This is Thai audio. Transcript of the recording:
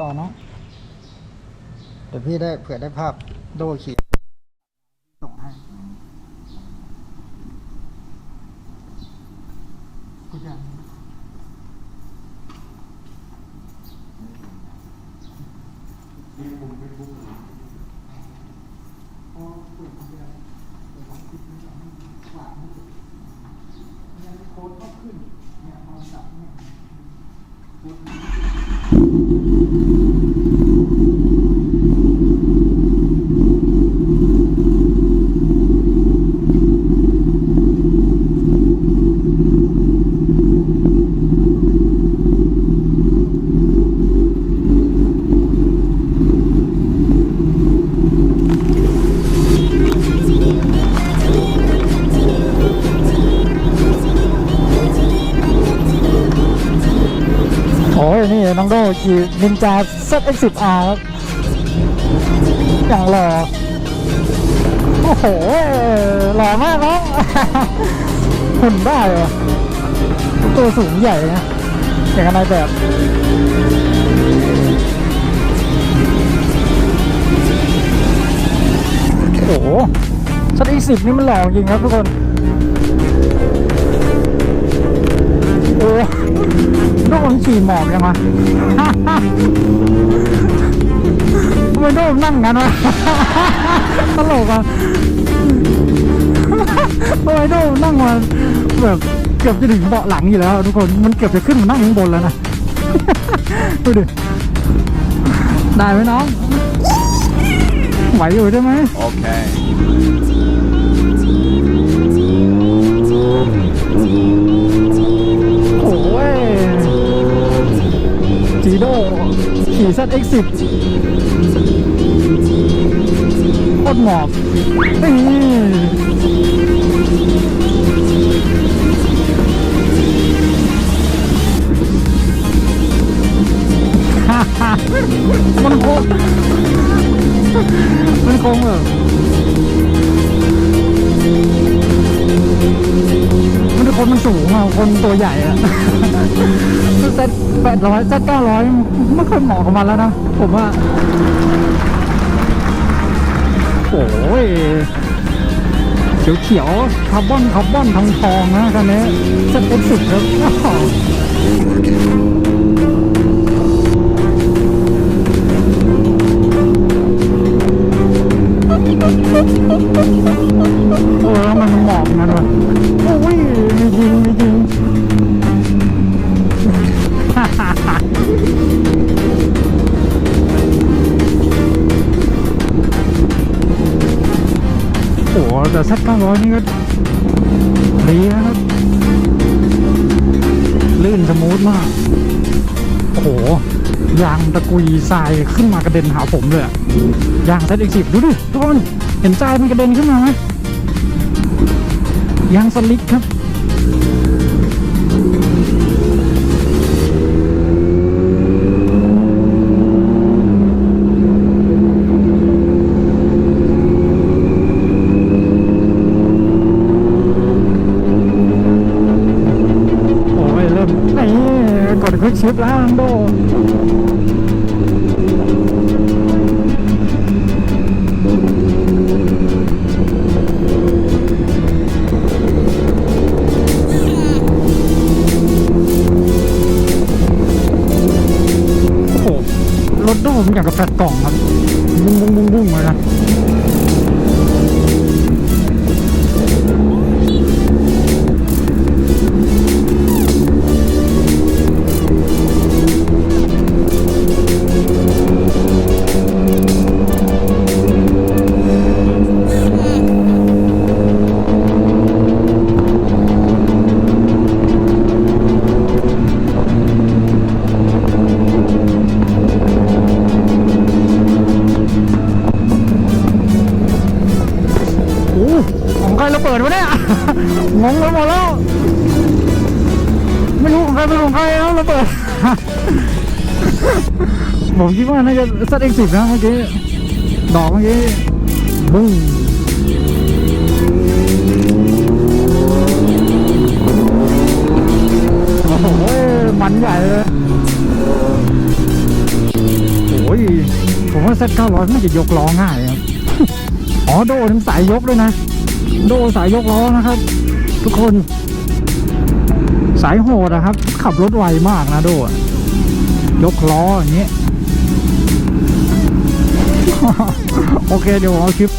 ต่อเนาะเดี๋ยวพี่ได้เผื่อได้ภาพโดขี่ส่งให้กูยังอ๋อคุยกันไม่ได้เดี๋ยวผมคิดไม่ออกฝากไม่ถูกเนี่ยโค้ดก็ขึ้นเนี่ยโทรศัพท์เนี่ย นี่น้องโดขี่นินจา ZX10R ครับอย่างหล่อโอ้โหหล่อมากน้องหุ่นได้เหรอตัวสูงใหญ่นะอย่างอะไรแบบโอ้โห ZX10 นี่มันหล่อจริงครับทุกคน โอ้ โดนขี่หมอบยังวะทำไมโดมนั่งงั้นวะตลกอะทำไมโดมนั่งมาแบบเกือบจะถึงเบาะหลังอยู่แล้วทุกคนมันเกือบจะขึ้นมานั่งข้างบนแล้วนะดูดิได้ไหมน้องไหวอยู่ใช่ไหม Okay. โ ZX10 โคตรหมอบมันโค้งมันโค้งเหรอมันคนมันสูงอะคนตัวใหญ่อะ แปดร้อยเซตเก้าร้อยไม่ค่อยเหมาะกับมันแล้วนะ ผมว่า โอ้ยเขียวเขียวคาร์บอนคาร์บอนทองทองนะคันนี้เซตเอ็กซ์สิบครับ โอ้โหแต่สักเก้าร้อยนี่ก็ดีนะครับ ลื่นสมูทมาก โอ้โห ยางตะกุยทรายขึ้นมากระเด็นหาผมเลยอะยางเซตอีกสิบดูดิทุกคนเห็นทรายมันกระเด็นขึ้นมาไหมยางสลิกครับ กดคลิกชิปแล้วน้องโดโอ้โหรถโดมอย่างกับแฟลตกล่องครับบุ้งบุ้งบุ้งบุ้ง งงไปหมดแล้ว ไม่รู้ของใครเป็นของใครแล้วระเบิด ผมคิดว่าน่าจะสัตเอ็กสิบนะเมื่อกี้ ดอกเมื่อกี้บุ้งโอ้โหมันใหญ่เลยโอ้ยผมว่าเซตเก้าร้อยน่จะยกล้อง่ายครับ อ๋อโดถึงสายยกด้วยนะ โดสายยกล้อนะครับ ทุกคน สายโหดนะครับ ขับรถไวมากนะโดยกล้ออย่างนี้ โอเคเดี๋ยวเอาคลิป